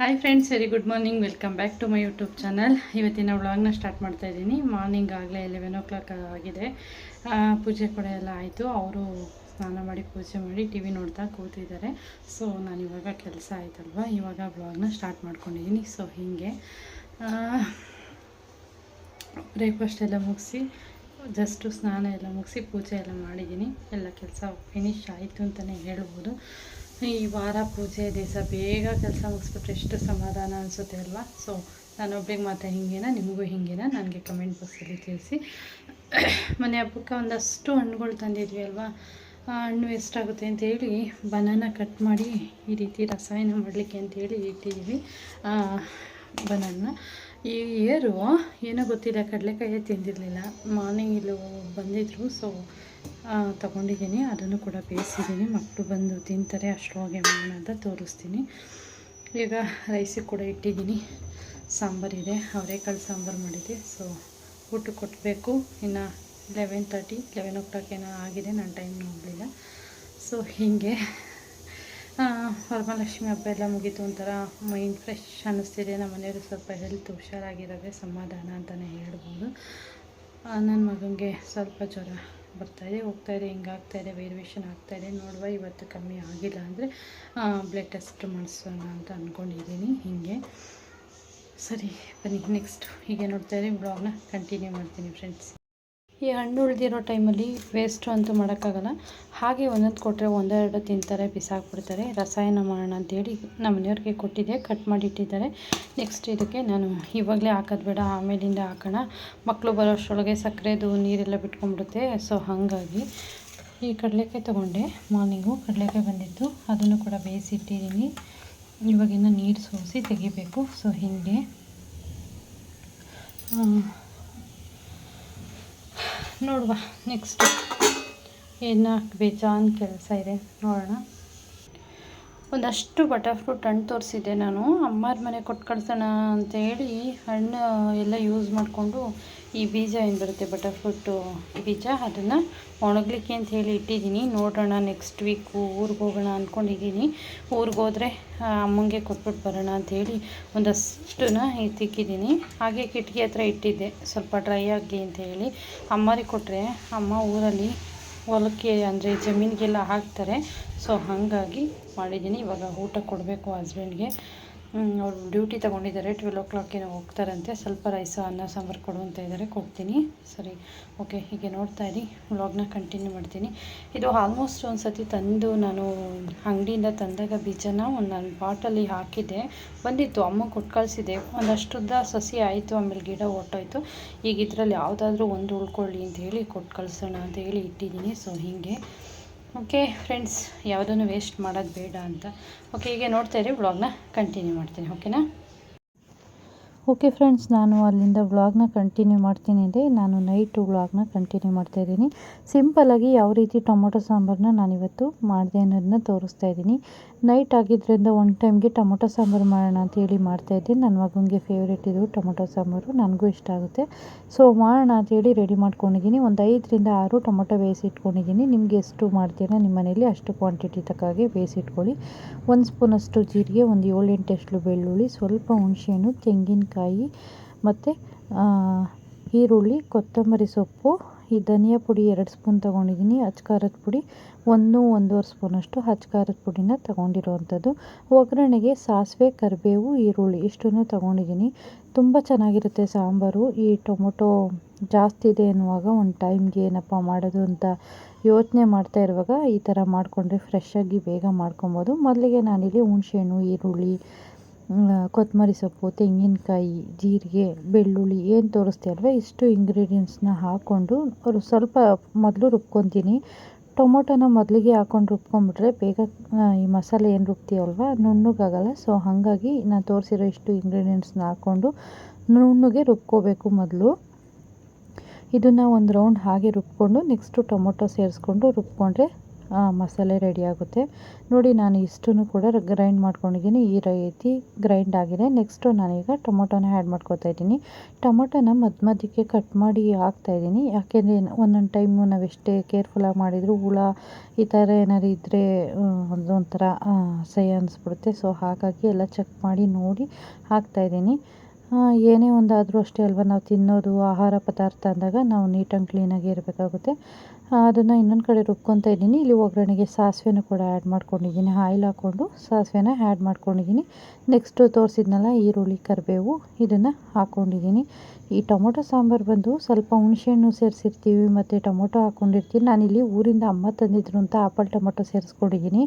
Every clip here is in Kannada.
Hi friends very good morning welcome back to my YouTube channel ಇವತ್ತಿನ ವ್ಲಾಗ್ನ ಸ್ಟಾರ್ಟ್ ಮಾಡ್ತಾ ಇದ್ದೀನಿ. ಮಾರ್ನಿಂಗ್ ಆಗಲೇ ಲೆವೆನ್ ಓ ಕ್ಲಾಕ್ ಆಗಿದೆ ಪೂಜೆ ಕೂಡ ಎಲ್ಲ ಆಯಿತು. ಅವರು ಸ್ನಾನ ಮಾಡಿ ಪೂಜೆ ಮಾಡಿ ಟಿ ವಿ ನೋಡ್ತಾ ಕೂತಿದ್ದಾರೆ. ಸೊ ನಾನು ಇವಾಗ ಕೆಲಸ ಆಯ್ತಲ್ವ? ಇವಾಗ ವ್ಲಾಗ್ನ ಸ್ಟಾರ್ಟ್ ಮಾಡ್ಕೊಂಡಿದ್ದೀನಿ. ಸೊ ಹೀಗೆ. ಬ್ರೇಕ್ಫಾಸ್ಟ್ ಎಲ್ಲ ಮುಗಿಸಿ ಜಸ್ಟು ಸ್ನಾನ ಎಲ್ಲ ಮುಗಿಸಿ ಪೂಜೆ ಎಲ್ಲ ಮಾಡಿದ್ದೀನಿ. ಎಲ್ಲ ಕೆಲಸ ಫಿನಿಶ್ ಆಯಿತು ಅಂತಲೇ ಹೇಳ್ಬೋದು. ಈ ವಾರ ಪೂಜೆ ದಿವಸ ಬೇಗ ಕೆಲಸ ಮುಗಿಸ್ಬಿಟ್ರೆ ಎಷ್ಟು ಸಮಾಧಾನ ಅನಿಸುತ್ತೆ ಅಲ್ವಾ? ಸೊ ನಾನೊಬ್ಳಿಗೆ ಮಾತ್ರ ಹಿಂಗೇನ, ನಿಮಗೂ ಹಿಂಗೇನ, ನನಗೆ ಕಮೆಂಟ್ ಬಾಕ್ಸಲ್ಲಿ ತಿಳಿಸಿ. ಮನೆ ಹಬ್ಬಕ್ಕೆ ಒಂದಷ್ಟು ಹಣ್ಣುಗಳು ತಂದಿದ್ವಿ ಅಲ್ವಾ? ಹಣ್ಣು ಎಷ್ಟಾಗುತ್ತೆ ಅಂತೇಳಿ ಬನಾನ ಕಟ್ ಮಾಡಿ ಈ ರೀತಿ ರಸಾಯನ ಮಾಡಲಿಕ್ಕೆ ಅಂತೇಳಿ ಇಟ್ಟಿದ್ದೀವಿ ಬನಾನ. ಈ ಇಯರು ಏನೋ ಗೊತ್ತಿಲ್ಲ, ಕಡಲೆಕಾಯಿ ತಿಂದಿರಲಿಲ್ಲ. ಮಾರ್ನಿಂಗ್ ಇಲ್ಲಿ ಬಂದಿದ್ದರು ಸೊ ತಗೊಂಡಿದ್ದೀನಿ. ಅದನ್ನು ಕೂಡ ಬೇಯಿಸಿದ್ದೀನಿ. ಮಕ್ಕಳು ಬಂದು ತಿಂತಾರೆ. ಅಷ್ಟರೊಳಗೆ ಮಾಡೋಣ ಅಂತ ತೋರಿಸ್ತೀನಿ. ಈಗ ರೈಸಿಗೆ ಕೂಡ ಇಟ್ಟಿದ್ದೀನಿ. ಸಾಂಬಾರಿದೆ ಅವರೇಕಾಳು ಸಾಂಬಾರು ಮಾಡಿದೆ ಸೊ ಊಟ ಕೊಟ್ಟಬೇಕು ಇನ್ನು eleven thirty eleven o'clock ಏನೋ ಆಗಿದೆ. ನಾನು ಟೈಮ್ ನೋಡಲಿಲ್ಲ. ಸೊ ಹೀಗೆ. ವರಮಹಾಲಕ್ಷ್ಮಿ ಹಬ್ಬ ಎಲ್ಲ ಮುಗೀತು ಒಂಥರ ಮೈಂಡ್ ಫ್ರೆಶ್ ಅನ್ನಿಸ್ತಿದೆ. ನಮ್ಮ ಮನೆಯವರು ಸ್ವಲ್ಪ ಹೆಲ್ತ್ ಹುಷಾರಾಗಿರೋದೇ ಸಮಾಧಾನ ಅಂತಲೇ ಹೇಳ್ಬೋದು. ನನ್ನ ಮಗನಿಗೆ ಸ್ವಲ್ಪ ಜ್ವರ. ಬರ್ತಾಯಿದೆ ಹೋಗ್ತಾಯಿದೆ ಹಿಂಗಾಗ್ತಾಯಿದೆ ವೇರಿಯೇಷನ್ ಆಗ್ತಾಯಿದೆ ನೋಡುವ ಇವತ್ತು ಕಮ್ಮಿ ಆಗಿಲ್ಲ ಅಂದರೆ ಬ್ಲಡ್ ಟೆಸ್ಟ್ ಮಾಡಿಸೋಣ ಅಂತ ಅಂದ್ಕೊಂಡಿದ್ದೀನಿ ಹೀಗೆ. ಸರಿ, ಬನ್ನಿ ನೆಕ್ಸ್ಟ್ ಹೀಗೆ ನೋಡ್ತಾ ಇದ್ದೀನಿ ಬ್ಲಾಗ್ನ ಕಂಟಿನ್ಯೂ ಮಾಡ್ತೀನಿ ಫ್ರೆಂಡ್ಸ್ ಈ ಹಣ್ಣು ಉಳಿದಿರೋ ಟೈಮಲ್ಲಿ ವೇಸ್ಟು ಅಂತೂ ಮಾಡೋಕ್ಕಾಗಲ್ಲ. ಹಾಗೆ ಒಂದೊಂದು ಕೊಟ್ಟರೆ ಒಂದೆರಡು ತಿಂತಾರೆ, ಬಿಸಾಕ್ಬಿಡ್ತಾರೆ. ರಸಾಯನ ಮಾಡೋಣ ಅಂತೇಳಿ ನಮ್ಮ ಮನೆಯವ್ರಿಗೆ ಕೊಟ್ಟಿದ್ದೆ ಕಟ್ ಮಾಡಿ ಇಟ್ಟಿದ್ದಾರೆ. ನೆಕ್ಸ್ಟ್ ಇದಕ್ಕೆ ನಾನು ಇವಾಗಲೇ ಹಾಕೋದು ಬೇಡ, ಆಮೇಲಿಂದ ಹಾಕೋಣ. ಮಕ್ಕಳು ಬರೋ ಅಷ್ಟರೊಳಗೆ ಸಕ್ಕರೆದು ನೀರೆಲ್ಲ ಬಿಟ್ಕೊಂಡ್ಬಿಡುತ್ತೆ ಸೊ ಹಾಗಾಗಿ ಈ ಕಡಲೆಕಾಯಿ ತೊಗೊಂಡೆ. ಮಾರ್ನಿಂಗು ಕಡಲೆಕಾಯಿ ಬಂದಿತ್ತು. ಅದನ್ನು ಕೂಡ ಬೇಯಿಸಿಟ್ಟಿದ್ದೀನಿ. ಇವಾಗಿನ ನೀರು ಸೋಸಿ ತೆಗಿಬೇಕು. ಸೊ ಹೀಗೆ. ನೋಡುವ. ನೆಕ್ಸ್ಟ್ ಏನು ಬೇಜಾನ್ ಕೆಲಸ ಇದೆ. ನೋಡೋಣ. ಒಂದಷ್ಟು ಬಟರ್ ಫ್ರೂಟ್ ಹಣ್ಣು ತೋರಿಸಿದ್ದೆ ನಾನು. ಅಮ್ಮಾರ ಮನೆ ಕೊಟ್ಟು ಕಳ್ಸೋಣ ಅಂತೇಳಿ ಹಣ್ಣು ಎಲ್ಲ ಯೂಸ್ ಮಾಡಿಕೊಂಡು ಈ ಬೀಜ ಏನು ಬರುತ್ತೆ ಬಟರ್ ಫ್ರೂಟು ಬೀಜ ಅದನ್ನು ಒಣಗಲಿಕ್ಕೆ ಅಂತ ಹೇಳಿ ಇಟ್ಟಿದ್ದೀನಿ. ನೋಡೋಣ ನೆಕ್ಸ್ಟ್ ವೀಕು ಊರಿಗೆ ಹೋಗೋಣ ಅಂದ್ಕೊಂಡಿದ್ದೀನಿ ಊರಿಗೆ ಹೋದರೆ ಅಮ್ಮಂಗೆ ಕೊಟ್ಬಿಟ್ಟು ಬರೋಣ ಅಂಥೇಳಿ ಒಂದಷ್ಟನ್ನ ಎತ್ತಿಕ್ಕಿದ್ದೀನಿ ಹಾಗೆ ಕಿಟಕಿ ಹತ್ರ ಇಟ್ಟಿದ್ದೆ. ಸ್ವಲ್ಪ ಡ್ರೈ ಆಗಲಿ ಅಂತ ಹೇಳಿ. ಅಮ್ಮರಿಗೆ ಕೊಟ್ಟರೆ ಅಮ್ಮ ಊರಲ್ಲಿ ಹೊಲಕ್ಕೆ ಅಂದರೆ ಜಮೀನಿಗೆಲ್ಲ ಹಾಕ್ತಾರೆ. ಸೊ ಹಾಗಾಗಿ ಮಾಡಿದ್ದೀನಿ. ಇವಾಗ ಊಟ ಕೊಡಬೇಕು ಹಸ್ಬೆಂಡ್ಗೆ ಅವ್ರು ಡ್ಯೂಟಿ ತೊಗೊಂಡಿದ್ದಾರೆ ಟ್ವೆಲ್ ಓ ಕ್ಲಾಕಿಗೆ ಹೋಗ್ತಾರಂತೆ. ಸ್ವಲ್ಪ ರೈಸು ಅನ್ನ, ಸಾಂಬಾರು ಕೊಡು ಅಂತ ಇದ್ದಾರೆ ಕೊಡ್ತೀನಿ. ಸರಿ ಓಕೆ ಹೀಗೆ ನೋಡ್ತಾ ಇರಿ. ವ್ಲಾಗ್ನ ಕಂಟಿನ್ಯೂ ಮಾಡ್ತೀನಿ. ಇದು ಆಲ್ಮೋಸ್ಟ್ ಒಂದು ಸತಿ ತಂದು ನಾನು ಅಂಗಡಿಯಿಂದ ತಂದಾಗ ಬೀಜನ ಒಂದು ನಾನು ಪಾಟಲ್ಲಿ ಹಾಕಿದ್ದೆ. ಬಂದಿತ್ತು, ಅಮ್ಮ ಕೊಟ್ಟು ಕಳಿಸಿದೆ. ಒಂದಷ್ಟುದ್ದ ಸಸಿ ಆಯಿತು, ಆಮೇಲೆ ಗಿಡ ಹೊಟ್ಟೋಯ್ತು ಈಗ ಇದರಲ್ಲಿ ಯಾವುದಾದ್ರೂ ಒಂದು ಉಳ್ಕೊಳ್ಳಿ ಅಂತ ಹೇಳಿ ಕೊಟ್ಟು ಕಳಿಸೋಣ ಅಂತ ಹೇಳಿ ಇಟ್ಟಿದ್ದೀನಿ. ಸೊ ಹೀಗೆ. ಓಕೆ ಫ್ರೆಂಡ್ಸ್ ಯಾವುದನ್ನು ವೇಸ್ಟ್ ಮಾಡೋದು ಬೇಡ ಅಂತ. ಓಕೆ ಹೀಗೆ ನೋಡ್ತಾ ಇರಿ ವ್ಲಾಗ್ನ ಕಂಟಿನ್ಯೂ ಮಾಡ್ತೀನಿ ಓಕೆನಾ ಓಕೆ ಫ್ರೆಂಡ್ಸ್ ನಾನು ಅಲ್ಲಿಂದ ವ್ಲಾಗ್ನ ಕಂಟಿನ್ಯೂ ಮಾಡ್ತೀನಿ ಇದೆ. ನಾನು ನೈಟು ವ್ಲಾಗ್ನ ಕಂಟಿನ್ಯೂ ಮಾಡ್ತಾ ಮಾಡ್ತಾಯಿದ್ದೀನಿ ಸಿಂಪಲ್ಲಾಗಿ ಯಾವ ರೀತಿ ಟೊಮೊಟೊ ಸಾಂಬಾರನ್ನ ನಾನಿವತ್ತು ಮಾಡಿದೆ ಅನ್ನೋದನ್ನ ತೋರಿಸ್ತಾ ಇದ್ದೀನಿ. ನೈಟ್ ಆಗಿದ್ದರಿಂದ ಒನ್ ಟೈಮ್ಗೆ ಟೊಮೊಟೊ ಸಾಂಬಾರು ಮಾಡೋಣ ಅಂತ ಮಾಡ್ತಾಯಿದ್ದೀನಿ ಮಾಡ್ತಾಯಿದ್ದೆ ನನ್ನ ಮಗನಿಗೆ ಫೇವ್ರೇಟ್ ಇದು ಟೊಮೊಟೊ ಸಾಂಬಾರು. ನನಗೂ ಇಷ್ಟ ಆಗುತ್ತೆ. ಸೊ ಮಾಡೋಣ ಅಂತೇಳಿ ರೆಡಿ ಮಾಡ್ಕೊಂಡಿದ್ದೀನಿ. ಒಂದು ಐದರಿಂದ ಆರು ಟೊಮೊಟೊ ಬೇಯಿಸಿಟ್ಕೊಂಡಿದ್ದೀನಿ ನಿಮಗೆ ಎಷ್ಟು ಮಾಡ್ತೀರಾ ನಿಮ್ಮ ಮನೇಲಿ ಅಷ್ಟು ಕ್ವಾಂಟಿಟಿ ತಕ್ಕಾಗೆ ಬೇಯಿಸಿಟ್ಕೊಳ್ಳಿ ಒಂದು ಸ್ಪೂನಷ್ಟು ಜೀರಿಗೆ, ಒಂದು ಏಳೆಂಟು ಎಸ್ಳು ಬೆಳ್ಳುಳ್ಳಿ, ಸ್ವಲ್ಪ ಹುಣಸೆಹಣ್ಣು, ತೆಂಗಿನಕಾಯಿ ಮತ್ತು ಈರುಳ್ಳಿ, ಕೊತ್ತಂಬರಿ ಸೊಪ್ಪು ಈ ಧನಿಯಾ ಪುಡಿ ಎರಡು ಸ್ಪೂನ್ ತೊಗೊಂಡಿದ್ದೀನಿ ಅಚ್ಕಾರದ ಪುಡಿ ಒಂದು, ಒಂದೂವರೆ ಸ್ಪೂನಷ್ಟು ಅಚ್ಕಾರದ ಪುಡಿನ ತೊಗೊಂಡಿರೋವಂಥದ್ದು ಒಗ್ಗರಣೆಗೆ ಸಾಸಿವೆ, ಕರಿಬೇವು, ಈರುಳ್ಳಿ ಇಷ್ಟನ್ನು ತೊಗೊಂಡಿದ್ದೀನಿ. ತುಂಬ ಚೆನ್ನಾಗಿರುತ್ತೆ ಸಾಂಬಾರು. ಈ ಟೊಮೊಟೊ ಜಾಸ್ತಿ ಇದೆ ಅನ್ನುವಾಗ ಒಂದು ಟೈಮ್ಗೆ ಏನಪ್ಪ ಮಾಡೋದು ಅಂತ ಯೋಚನೆ ಮಾಡ್ತಾ ಇರುವಾಗ ಈ ಥರ ಮಾಡಿಕೊಂಡ್ರೆ ಫ್ರೆಶ್ಶಾಗಿ ಬೇಗ ಮಾಡ್ಕೊಬೋದು. ಮೊದಲಿಗೆ ನಾನಿಲ್ಲಿ ಹುಣ್ಸೆಹಣ್ಣು ಈರುಳ್ಳಿ ಕೊತ್ತಂಬರಿ ಸೊಪ್ಪು, ತೆಂಗಿನಕಾಯಿ, ಜೀರಿಗೆ, ಬೆಳ್ಳುಳ್ಳಿ ಏನು ತೋರಿಸ್ತೀಯ ಅಲ್ವ? ಇಷ್ಟು ಇಂಗ್ರೀಡಿಯೆಂಟ್ಸ್ನ ಹಾಕ್ಕೊಂಡು ಅವರು ಸ್ವಲ್ಪ ಮೊದಲು ರುಬ್ಕೊತೀನಿ. ಟೊಮೊಟೊನ ಮೊದಲಿಗೆ ಹಾಕ್ಕೊಂಡು ರುಬ್ಕೊಂಡ್ಬಿಟ್ರೆ ಬೇಗ ಈ ಮಸಾಲೆ ಏನು ರುಬ್ತೀವಲ್ವ ನುಣ್ಣಗಾಗಲ್ಲ. ಸೊ ಹಾಗಾಗಿ ನಾನು ತೋರಿಸಿರೋ ಇಷ್ಟು ಇಂಗ್ರೀಡಿಯೆಂಟ್ಸ್ನ ಹಾಕ್ಕೊಂಡು ನುಣ್ಣಗೆ ರುಬ್ಕೋಬೇಕು ಮೊದಲು. ಇದನ್ನು ಒಂದು ರೌಂಡ್ ಹಾಗೆ ರುಬ್ಕೊಂಡು ನೆಕ್ಸ್ಟು ಟೊಮೊಟೊ ಸೇರಿಸ್ಕೊಂಡು ರುಬ್ಕೊಂಡ್ರೆ ಮಸಾಲೆ ರೆಡಿ ಆಗುತ್ತೆ. ನೋಡಿ ನಾನು ಇಷ್ಟನ್ನು ಕೂಡ ಗ್ರೈಂಡ್ ಮಾಡ್ಕೊಂಡಿದ್ದೀನಿ. ಈ ರೀತಿ ಗ್ರೈಂಡ್ ಆಗಿದೆ. ನೆಕ್ಸ್ಟು ನಾನೀಗ ಟೊಮೊಟೊನ ಆ್ಯಡ್ ಮಾಡ್ಕೊತಾ ಇದ್ದೀನಿ. ಟೊಮೊಟೊನ ಮಧ್ಯ ಮಧ್ಯಕ್ಕೆ ಕಟ್ ಮಾಡಿ ಹಾಕ್ತಾಯಿದ್ದೀನಿ ಯಾಕೆಂದರೆ ಒಂದೊಂದು ಟೈಮು ನಾವು ಎಷ್ಟೇ ಕೇರ್ಫುಲ್ಲಾಗಿ ಮಾಡಿದರೂ ಹುಳ ಈ ಥರ ಏನಾದ್ರು ಇದ್ದರೆ ಒಂದೊಂಥರ ಸೈ ಅನಿಸ್ಬಿಡುತ್ತೆ. ಸೊ ಹಾಗಾಗಿ ಎಲ್ಲ ಚೆಕ್ ಮಾಡಿ ನೋಡಿ ಹಾಕ್ತಾಯಿದ್ದೀನಿ ಏನೇ ಒಂದಾದರೂ ಅಷ್ಟೇ ಅಲ್ವಾ? ನಾವು ತಿನ್ನೋದು, ಆಹಾರ ಪದಾರ್ಥ ಅಂದಾಗ ನಾವು ನೀಟಾಗಿ ಕ್ಲೀನಾಗಿ ಇರಬೇಕಾಗುತ್ತೆ. ಅದನ್ನು ಇನ್ನೊಂದು ಕಡೆ ರುಬ್ಕೊತಾ ಇದ್ದೀನಿ. ಇಲ್ಲಿ ಒಗ್ಗರಣೆಗೆ ಸಾಸಿವೆನೂ ಕೂಡ ಆ್ಯಡ್ ಮಾಡ್ಕೊಂಡಿದ್ದೀನಿ. ಆಯಿಲ್ ಹಾಕ್ಕೊಂಡು ಸಾಸಿವೆನ ಆ್ಯಡ್ ಮಾಡ್ಕೊಂಡಿದ್ದೀನಿ. ನೆಕ್ಸ್ಟು ತೋರಿಸಿದ್ನಲ್ಲ ಈರುಳ್ಳಿ, ಕರಿಬೇವು ಇದನ್ನು ಹಾಕ್ಕೊಂಡಿದ್ದೀನಿ ಈ ಟೊಮೊಟೊ ಸಾಂಬಾರು ಬಂದು ಸ್ವಲ್ಪ ಹುಣಸೆಹಣ್ಣು ಸೇರಿಸಿರ್ತೀವಿ, ಮತ್ತು ಟೊಮೊಟೊ ಹಾಕ್ಕೊಂಡಿರ್ತೀನಿ ನಾನಿಲ್ಲಿ ಊರಿಂದ ಅಮ್ಮ ತಂದಿದ್ರು ಅಂತ ಆಪಲ್ ಟೊಮೊಟೊ ಸೇರಿಸ್ಕೊಂಡಿದ್ದೀನಿ.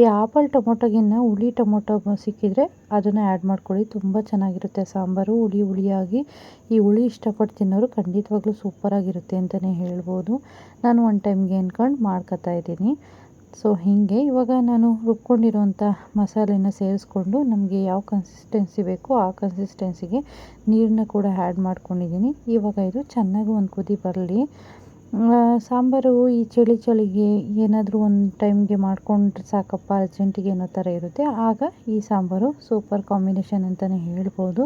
ಈ ಆಪಲ್ ಟೊಮೊಟೊಗಿನ್ನ ಹುಳಿ ಟೊಮೊಟೊ ಸಿಕ್ಕಿದರೆ ಅದನ್ನು ಆ್ಯಡ್ ಮಾಡ್ಕೊಳ್ಳಿ. ತುಂಬ ಚೆನ್ನಾಗಿರುತ್ತೆ ಸಾಂಬಾರು, ಹುಳಿ ಹುಳಿಯಾಗಿ. ಈ ಹುಳಿ ಇಷ್ಟಪಟ್ಟು ತಿನ್ನೋರು ಖಂಡಿತವಾಗ್ಲೂ ಸೂಪರಾಗಿರುತ್ತೆ ಅಂತಲೇ ಹೇಳ್ಬೋದು. ನಾನು ಒನ್ ಟೈಮ್ಗೆ ಅಂದ್ಕೊಂಡು ಮಾಡ್ಕೊತಾ ಇದ್ದೀನಿ. ಸೊ ಹೀಗೆ ಇವಾಗ ನಾನು ರುಬ್ಕೊಂಡಿರುವಂಥ ಮಸಾಲೆನ ಸೇರಿಸ್ಕೊಂಡು ನಮಗೆ ಯಾವ ಕನ್ಸಿಸ್ಟೆನ್ಸಿ ಬೇಕೋ ಆ ಕನ್ಸಿಸ್ಟೆನ್ಸಿಗೆ ನೀರನ್ನ ಕೂಡ ಆ್ಯಡ್ ಮಾಡ್ಕೊಂಡಿದ್ದೀನಿ. ಇವಾಗ ಇದು ಚೆನ್ನಾಗಿ ಒಂದು ಕುದಿ ಬರಲಿ. ಸಾಂಬಾರು ಈ ಚಳಿ ಚಳಿಗೆ ಏನಾದರೂ ಒಂದು ಟೈಮ್ಗೆ ಮಾಡ್ಕೊಂಡ್ರೆ ಸಾಕಪ್ಪ, ಅರ್ಜೆಂಟಿಗೆ ಅನ್ನೋ ಥರ ಇರುತ್ತೆ. ಆಗ ಈ ಸಾಂಬಾರು ಸೂಪರ್ ಕಾಂಬಿನೇಷನ್ ಅಂತಲೇ ಹೇಳ್ಬೋದು.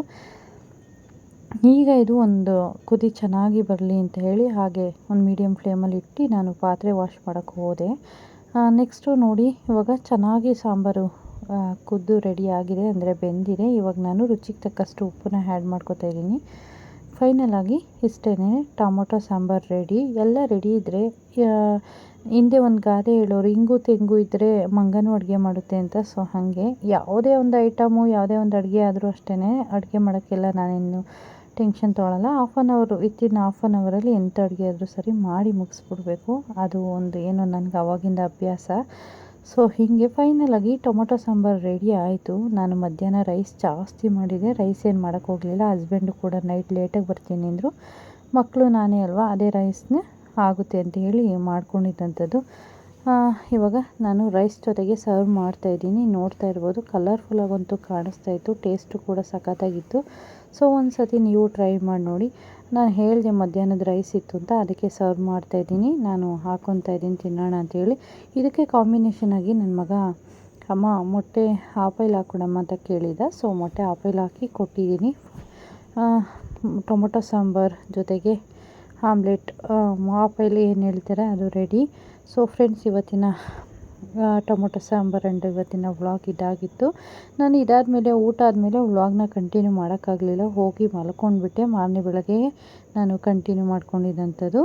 ಈಗ ಇದು ಒಂದು ಕುದಿ ಚೆನ್ನಾಗಿ ಬರಲಿ ಅಂತ ಹೇಳಿ ಹಾಗೆ ಒಂದು ಮೀಡಿಯಮ್ ಫ್ಲೇಮಲ್ಲಿ ಇಟ್ಟು ನಾನು ಪಾತ್ರೆ ವಾಶ್ ಮಾಡೋಕ್ಕೆ ಹೋದೆ. ನೆಕ್ಸ್ಟು ನೋಡಿ, ಇವಾಗ ಚೆನ್ನಾಗಿ ಸಾಂಬಾರು ಕುದ್ದು ರೆಡಿ ಆಗಿದೆ, ಅಂದರೆ ಬೆಂದಿದೆ. ಇವಾಗ ನಾನು ರುಚಿಗೆ ತಕ್ಕಷ್ಟು ಉಪ್ಪನ್ನ ಆ್ಯಡ್ ಮಾಡ್ಕೋತಾ ಇದ್ದೀನಿ. ಫೈನಲಾಗಿ ಇಷ್ಟೇ ಟೊಮೊಟೊ ಸಾಂಬಾರು ರೆಡಿ ಎಲ್ಲ ರೆಡಿ ಇದ್ದರೆ ಹಿಂದೆ ಒಂದು ಗಾದೆ ಹೇಳೋರು ಇಂಗು ತೆಂಗು ಇದ್ದರೆ ಮಂಗನೂ ಅಡುಗೆ ಮಾಡುತ್ತೆ ಅಂತ ಸೊ ಹಾಗೆ. ಯಾವುದೇ ಒಂದು ಐಟಮು ಯಾವುದೇ ಒಂದು ಅಡುಗೆ ಆದರೂ ಅಷ್ಟೇ ಅಡುಗೆ ಮಾಡೋಕ್ಕೆಲ್ಲ ನಾನೇನು tension ತೊಗೊಳಲ್ಲ. Half an hour within half an ಅವರಲ್ಲಿ ಎಂಥ ಅಡುಗೆ ಆದರೂ ಸರಿ ಮಾಡಿ ಮುಗಿಸ್ಬಿಡ್ಬೇಕು. ಅದು ಒಂದು ಏನು ನನಗೆ ಅವಾಗಿಂದ ಅಭ್ಯಾಸ. ಸೊ ಹೀಗೆ ಫೈನಲಾಗಿ ಟೊಮೊಟೊ ಸಾಂಬಾರು ರೆಡಿ ಆಯಿತು. ನಾನು ಮಧ್ಯಾಹ್ನ ರೈಸ್ ಜಾಸ್ತಿ ಮಾಡಿದೆ. ರೈಸ್ ಏನು ಮಾಡೋಕ್ಕೆ ಹೋಗಲಿಲ್ಲ. ಹಸ್ಬೆಂಡು ಕೂಡ ನೈಟ್ ಲೇಟಾಗಿ ಬರ್ತೀನಿ ಅಂದರು. ಮಕ್ಕಳು ನಾನೇ ಅಲ್ವಾ? ಅದೇ ರೈಸ್ನೇ ಆಗುತ್ತೆ ಅಂತ ಹೇಳಿ ಮಾಡ್ಕೊಂಡಿದ್ದಂಥದ್ದು ಇವಾಗ ನಾನು ರೈಸ್ ಜೊತೆಗೆ ಸರ್ವ್ ಮಾಡ್ತಾ ಇದ್ದೀನಿ. ನೋಡ್ತಾ ಇರ್ಬೋದು ಕಲರ್ಫುಲ್ಲಾಗಂತೂ ಕಾಣಿಸ್ತಾ ಇತ್ತು ಟೇಸ್ಟು ಕೂಡ ಸಖತ್ತಾಗಿತ್ತು. ಸೊ ಒಂದು ಸತಿ ನೀವು ಟ್ರೈ ಮಾಡಿ ನೋಡಿ. ನಾನು ಹೇಳಿದೆ ಮಧ್ಯಾಹ್ನದ ರೈಸ್ ಇತ್ತು ಅಂತ, ಅದಕ್ಕೆ ಸರ್ವ್ ಮಾಡ್ತಾ ಇದ್ದೀನಿ. ನಾನು ಹಾಕ್ಕೊತಾ ಇದ್ದೀನಿ, ತಿನ್ನೋಣ ಅಂತೇಳಿ ಇದಕ್ಕೆ ಕಾಂಬಿನೇಷನ್ ಆಗಿ ನನ್ನ ಮಗ ಅಮ್ಮ ಮೊಟ್ಟೆ ಆಪೈಲ್ ಹಾಕ್ಕೊಡಮ್ಮ ಅಂತ ಕೇಳಿದ. ಸೊ ಮೊಟ್ಟೆ ಆಪೈಲ್ ಹಾಕಿ ಕೊಟ್ಟಿದ್ದೀನಿ. ಟೊಮೊಟೊ ಸಾಂಬಾರು ಜೊತೆಗೆ ಆಮ್ಲೆಟ್ ಆಪೈಲ್ ಏನು ಹೇಳ್ತಾರೆ ಅದು ರೆಡಿ ಸೊ ಫ್ರೆಂಡ್ಸ್ ಇವತ್ತಿನ ಟೊಮೊಟೊ ಸಾಂಬಾರು ಆ್ಯಂಡ್ ಇವತ್ತಿನ ವ್ಲಾಗ್ ಇದಾಗಿತ್ತು. ನಾನು ಇದಾದ ಮೇಲೆ ಊಟ ಆದಮೇಲೆ ವ್ಲಾಗ್ನ ಕಂಟಿನ್ಯೂ ಮಾಡೋಕ್ಕಾಗಲಿಲ್ಲ. ಹೋಗಿ ಮಲ್ಕೊಂಡ್ಬಿಟ್ಟೆ. ಮಾರನೇ ಬೆಳಗ್ಗೆ ನಾನು ಕಂಟಿನ್ಯೂ ಮಾಡ್ಕೊಂಡಿದ್ದಂಥದ್ದು.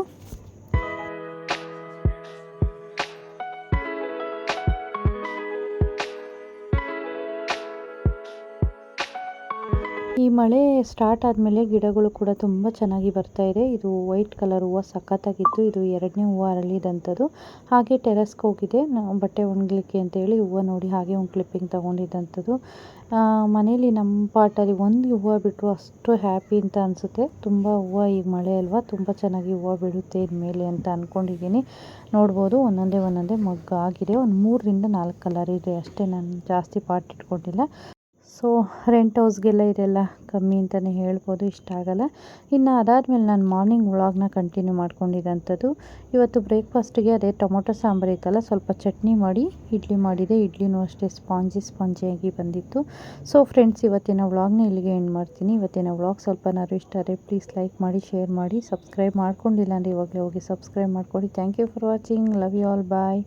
ಈ ಮಳೆ ಸ್ಟಾರ್ಟ್ ಆದಮೇಲೆ ಗಿಡಗಳು ಕೂಡ ತುಂಬ ಚೆನ್ನಾಗಿ ಬರ್ತಾ ಇದೆ. ಇದು ವೈಟ್ ಕಲರ್ ಹೂವು ಸಖತ್ತಾಗಿತ್ತು. ಇದು ಎರಡನೇ ಹೂವು ಅರಳಿದಂಥದ್ದು. ಹಾಗೆ ಟೆರೆಸ್ಗೆ ಹೋಗಿದೆ. ಬಟ್ಟೆ ಒಣಗಲಿಕ್ಕೆ ಅಂತೇಳಿ ಹೂವು ನೋಡಿ ಹಾಗೆ ಒಂದು ಕ್ಲಿಪ್ಪಿಂಗ್ ತೊಗೊಂಡಿದ್ದಂಥದ್ದು ಮನೇಲಿ ನಮ್ಮ ಪಾಟಲ್ಲಿ ಒಂದು ಹೂವು ಬಿಟ್ಟರು ಅಷ್ಟು ಹ್ಯಾಪಿ ಅಂತ ಅನಿಸುತ್ತೆ. ತುಂಬ ಹೂವು ಈಗ ಮಳೆ ಅಲ್ವಾ? ತುಂಬ ಚೆನ್ನಾಗಿ ಹೂವು ಬಿಡುತ್ತೆ ಇನ್ಮೇಲೆ ಅಂತ ಅಂದ್ಕೊಂಡಿದ್ದೀನಿ ನೋಡ್ಬೋದು, ಒಂದೊಂದೇ ಒಂದೊಂದೇ ಮಗ್ಗ ಆಗಿದೆ ಒಂದು ಮೂರರಿಂದ ನಾಲ್ಕು ಕಲರ್ ಇದೆ. ಅಷ್ಟೇ ನಾನು ಜಾಸ್ತಿ ಪಾಟ್ ಇಟ್ಕೊಂಡಿಲ್ಲ. ಸೊ ರೆಂಟ್ ಹೌಸ್ಗೆಲ್ಲ ಇದೆಲ್ಲ ಕಮ್ಮಿ ಅಂತಲೇ ಹೇಳ್ಬೋದು, ಇಷ್ಟ ಆಗಲ್ಲ. ಇನ್ನು ಅದಾದಮೇಲೆ ನಾನು ಮಾರ್ನಿಂಗ್ ವ್ಲಾಗ್ನ ಕಂಟಿನ್ಯೂ ಮಾಡ್ಕೊಂಡಿದ್ದಂಥದ್ದು ಇವತ್ತು ಬ್ರೇಕ್ಫಾಸ್ಟಿಗೆ ಅದೇ ಟೊಮೊಟೊ ಸಾಂಬಾರು ಇತ್ತಲ್ಲ ಸ್ವಲ್ಪ ಚಟ್ನಿ ಮಾಡಿ, ಇಡ್ಲಿ ಮಾಡಿದೆ. ಇಡ್ಲಿನೂ ಅಷ್ಟೇ ಸ್ಪಾಂಜಿ, ಸ್ಪಾಂಜಿಯಾಗಿ ಬಂದಿತ್ತು. ಸೊ ಫ್ರೆಂಡ್ಸ್ ಇವತ್ತಿನ ವ್ಲಾಗ್ನ ಇಲ್ಲಿಗೆ ಎಂಡ್ ಮಾಡ್ತೀನಿ. ಇವತ್ತಿನ ವ್ಲಾಗ್ ಸ್ವಲ್ಪನಾದ್ರು ಇಷ್ಟ ಆದರೆ ಪ್ಲೀಸ್ ಲೈಕ್ ಮಾಡಿ ಶೇರ್ ಮಾಡಿ ಸಬ್ಸ್ಕ್ರೈಬ್ ಮಾಡ್ಕೊಂಡಿಲ್ಲ ಅಂದರೆ ಇವಾಗಲೇ ಹೋಗಿ ಸಬ್ಸ್ಕ್ರೈಬ್ ಮಾಡ್ಕೊಳ್ಳಿ. Thank you for watching love you all bye